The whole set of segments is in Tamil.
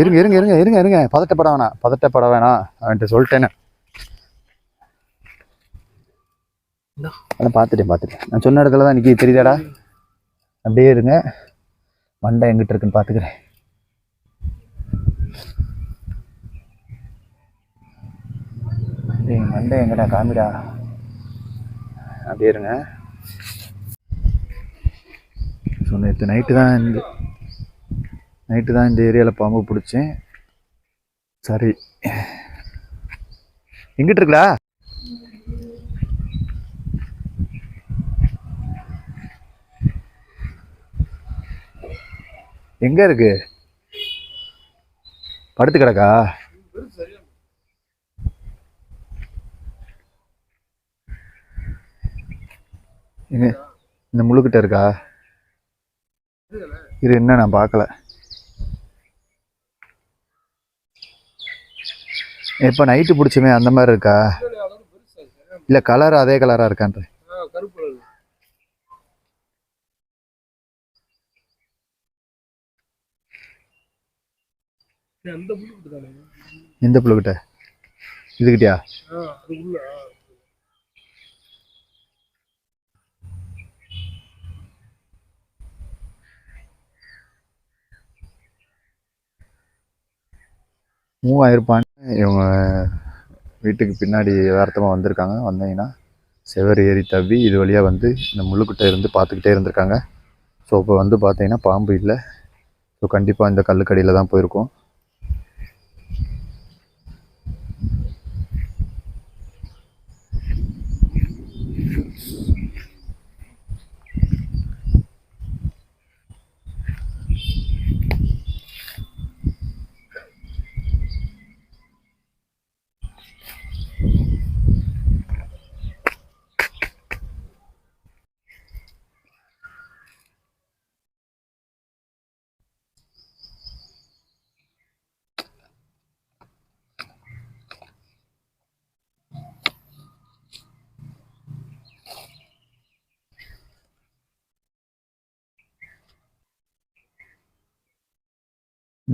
இருங்க இருங்க இருங்க இருங்க இருங்க. பதட்டப்பட வேணாம் பதட்டப்பட வேணாம் அவன்கிட்ட சொல்லிட்டேன்னு. அதான் பார்த்துட்டேன் பார்த்துட்டேன். நான் சொன்ன இடத்துல தான் நிற்கி தெரியுதாடா? அப்படியே இருங்க. மண்டை எங்கிட்ட இருக்குன்னு பார்த்துக்கிறேன். மண்டை எங்கடா காமிடா? அப்படியே இருங்க. ஸோ நேற்று நைட்டு தான் நைட்டு தான் இந்த ஏரியாவில் பாம்பு பிடிச்சேன். சரி. எங்கிட்டு இருக்குடா எங்க இருக்கு? படுத்து கிடக்கா? இந்த முழுக்கிட்ட இருக்கா? இது என்ன நான் பார்க்கல. இப்போ நைட்டு பிடிச்சமே அந்த மாதிரி இருக்கா? இல்லை கலர் அதே கலராக இருக்கான்ற. எந்த கலர் கிட்ட. எந்த புழுக்கிட்ட இதுகிட்டயா மூவாயிருப்பான் இவங்க வீட்டுக்கு பின்னாடி யதார்த்தமாக வந்திருக்காங்க. வந்தீங்கன்னா செவர் ஏறி தவ்வி இது வழியாக வந்து இந்த முள்ளுக்கிட்ட இருந்து பார்த்துக்கிட்டே இருந்திருக்காங்க. ஸோ இப்போ வந்து பார்த்தீங்கன்னா பாம்பு இல்லை. ஸோ கண்டிப்பாக இந்த கல்லுக்கடியில் தான் போயிருக்கோம்.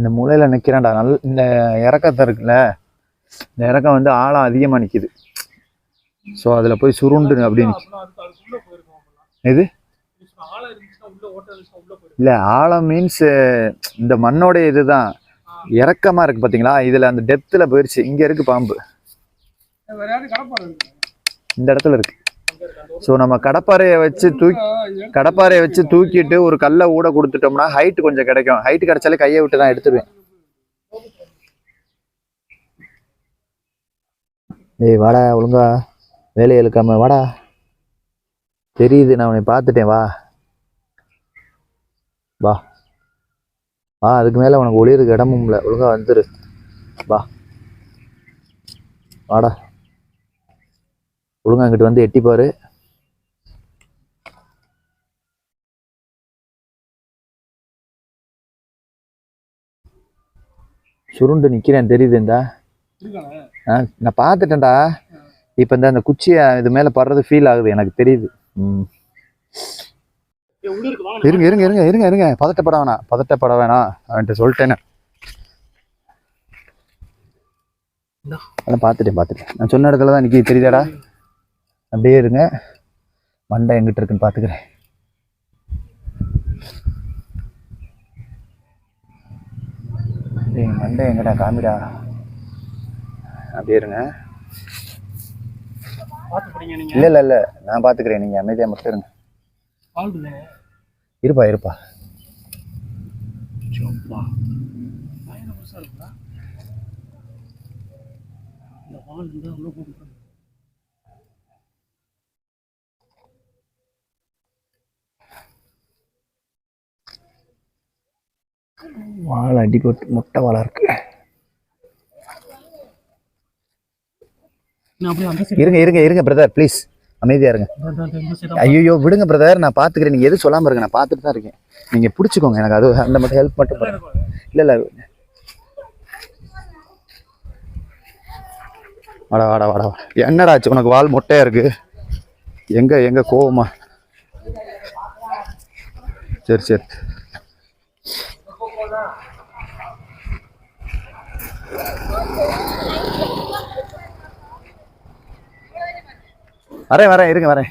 இந்த மூலையில் நிற்கிறேன்டா நல் இந்த இறக்கத்தை இருக்குல்ல இந்த இறக்கம் வந்து ஆழம் அதிகமாக நிற்கிது ஸோ அதில் போய் சுருண்டு அப்படி நிற்கி அப்புறம் அதுக்கு அதுக்குள்ள போயிருக்கோம் அப்பெல்லாம். எது? இருந்துச்சுன்னா, ஆழம் இருந்துச்சுன்னா உள்ள ஓட்டை இருந்துச்சுன்னா உள்ள போயிருக்கோம். இல்லை ஆழம் மீன்ஸ் இந்த மண்ணோட இதுதான். இறக்கமாக இருக்குது பார்த்தீங்களா இதில் அந்த டெப்த்தில் போயிடுச்சு இங்கே இருக்குது பாம்பு. இந்த இடத்துல இருக்கு. அங்க இருக்கு அந்த ஸோ நம்ம கடப்பாறையை வச்சு தூக்கி கடப்பாறையை வச்சு தூக்கிட்டு ஒரு கல்லை ஊட கொடுத்துட்டோம்னா ஹைட் கொஞ்சம் கிடைக்கும். ஹைட் கிடைச்சாலே கையை விட்டு தான் எடுத்துருவேன். ஏய் வாடா ஒழுங்கா வேலையை இழுக்காம வாடா. தெரியுது நான் உன்னை பார்த்துட்டேன் வா. வா. வா அதுக்கு மேலே உனக்கு ஒளியிருக்கு இடமும் இல்லை. ஒழுங்கா வந்துரு. வா. வாடா. ஒழுங்கா இங்கிட்டு வந்து எட்டி பாரு சுருண்டு நிக்கிறேன் தெரியுது இந்த. இருக்கானே? நான் பார்த்துட்டேன்டா. இப்போ இந்த அந்த குச்சியை இது மேலே படுறது ஃபீல் ஆகுது எனக்கு தெரியுது. ம். இருங்க இருங்க இருங்க இருங்க இருங்க. பதட்டப்பட வேணாம் பதட்டப்பட வேணாம். அவன்கிட்ட சொல்லிட்டேன்னு. அதான் பார்த்துட்டேன் பார்த்துட்டேன். நான் சொன்ன இடத்துல தான் நிற்கி தெரியுதாடா? அப்படியே இருங்க. மண்டை எங்கிட்ட இருக்குன்னு பார்த்துக்கிறேன். மண்டை எங்கடா காமிடா? அப்படியே இருங்க. இல்லை இல்லை இல்லை. நான் பார்த்துக்கிறேன். நீங்கள் அமைதியாக மட்டும் இருங்க. இருப்பா இருப்பா. இந்த வால் இருந்தா உள்ள போட்டு வாழை அடி போட்டு முட்டை வாழை இருக்கு. இருங்க இருங்க இருங்க பிரதர் ப்ளீஸ் அமைதியா இருங்க. ஐயோ விடுங்க பிரதர் நான் பார்த்துக்கிறேன் நீங்கள் எதுவும் சொல்லாமல் இருங்க நான் பார்த்துட்டு தான் இருக்கேன். நீங்கள் பிடிச்சிக்கோங்க எனக்கு அது அந்த மட்டும் ஹெல்ப் மட்டும் பண்ணுங்க இல்லை இல்லை. வாடா வாடா வாடா. என்னடா ஆச்சு உனக்கு வால் மொட்டையா இருக்கு? எங்க எங்க கோவமா? சரி சரி. வரேன் வரேன் இருங்க வரேன்.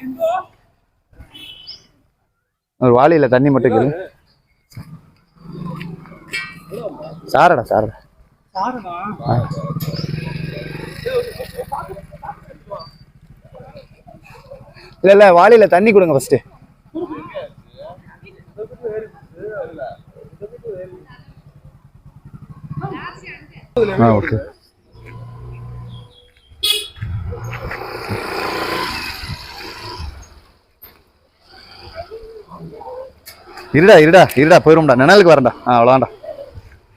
ஒரு வாளியில தண்ணி மட்டும் இருக்குது சாரடா சாரடா. இல்ல இல்ல வாளியில தண்ணி கொடுங்க ஃபர்ஸ்ட் ஆ ஓகே. இருடா இருடா இருடா போயிரும்டா. நிழலுக்கு வரேன்டா. ஆ அவ்வளோதான்டா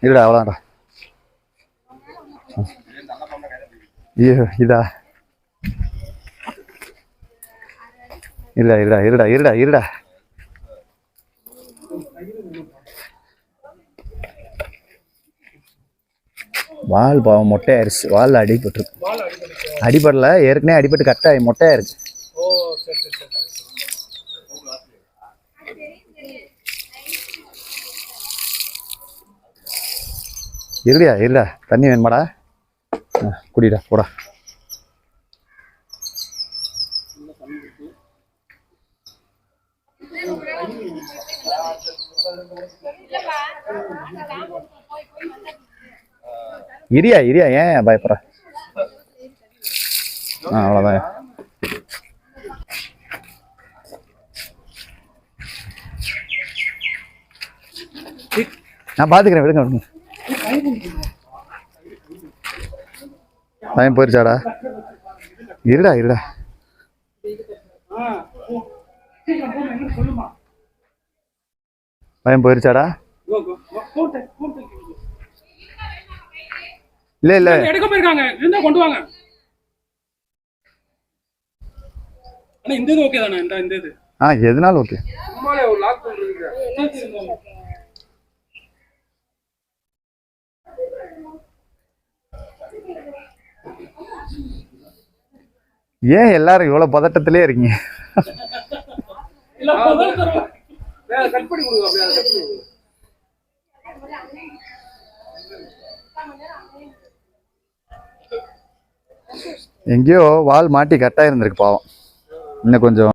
இருடா அவ்வளோதான்டா ஐயோ இதா. இருடா இருடா இருடா இருடா இருடா. வால் பாவம் மொட்டையாயிருச்சு. வால் அடிபட்டுருக்கு. அடிபடல ஏற்கனவே அடிபட்டு கட்டாயி மொட்டையாயிருச்சு ஓ சரி சரி சரி சரி இருடியா இருடா தண்ணி வேணுமாடா. குடிடா போடா. இரியா இரியா ஏன் பயப்படுற? ஆ அவ்வளோதான் நான் பார்த்துக்கிறேன் விடுங்க விடுங்க. பையன் போயிருச்சாடா? இருடா இருடா. பையன் போயிருச்சாடா? இல்ல இல்ல. எடுக்க போயிருக்காங்க. இருந்தா கொண்டு வாங்க. அண்ணா இந்த இது ஓகே தானே? இந்த இந்த இது. ஆ எதுனாலும் ஓகே லாக் ஏன் எல்லாரும் இவ்வளோ பதட்டத்திலே இருக்கீங்க? எங்கேயோ வால் மாட்டி கட்டாக இருந்திருக்கு பாவம். இன்னும் கொஞ்சம்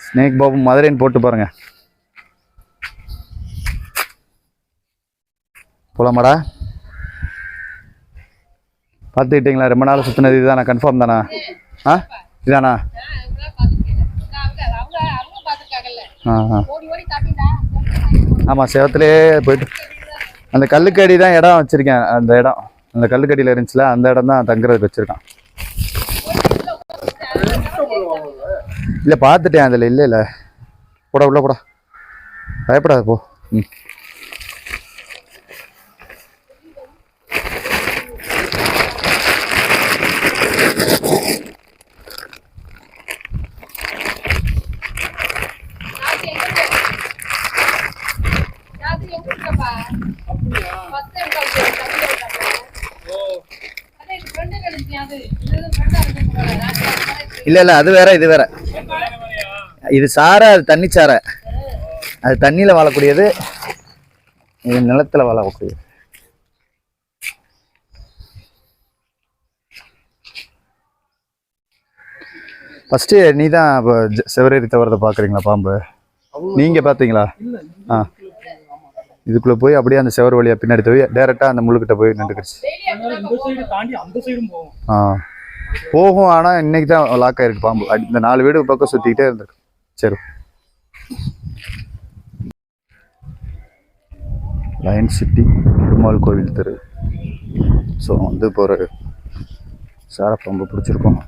ஸ்னேக் பாபு மதுரைன்னு போட்டு பாருங்க. போலாமாடா? பார்த்துக்கிட்டீங்களா? ரொம்ப நாள் சுற்றினது இதுதானா? கன்ஃபார்ம் தானா? ஆ? இதானா? ஆ ஆமாம் சேவத்திலே போயிட்டு அந்த கல்லுக்கடி தான் இடம் வச்சுருக்கேன் அந்த இடம். அந்த கல்லுக்கடியில் இருந்துச்சுல அந்த இடம் தான் தங்குறதுக்கு வச்சுருக்கான். இல்லை பார்த்துட்டேன் அதில் இல்லை இல்லை. போடா உள்ள போடா. பயப்படாத போ. ம் ராத்திரி எங்க இருக்கப்பா அப்படியா ஃபர்ஸ்ட் டைம் கால் பண்ணி ஓ அதே ஃப்ரெண்டு கிடைச்சி அது இது ஃப்ரெண்டா இருக்கு இல்லை இல்லை அது வேற இது வேற. இது சாரை அது தண்ணி சாரை அது தண்ணியில் வாழக்கூடியது இது நிலத்தில் வாழக்கூடியது. ஃபஸ்ட்டு நீ தான் இப்போ செவரேறி தவறதை பார்க்குறீங்களா பாம்பு? நீங்கள் பார்த்தீங்களா ஆ. இதுக்குள்ளே போய் அப்படியே அந்த செவர் வழியாக பின்னாடி போய் டேரெக்டாக அந்த முள்ளுக்கிட்ட போய் நின்றுக்கிடுச்சு. ஆ. போகும் ஆனால் இன்னைக்கு தான் லாக் ஆயிருக்கு பாம்பு. இந்த நாலு வீடு பக்கம் சுற்றிக்கிட்டே இருந்திருக்கு. சரி. லயன் சிட்டி பெருமாள் கோவில் தெரு. ஸோ வந்து இப்போ ஒரு சாரப்பாம்பு பிடிச்சிருக்கோம்.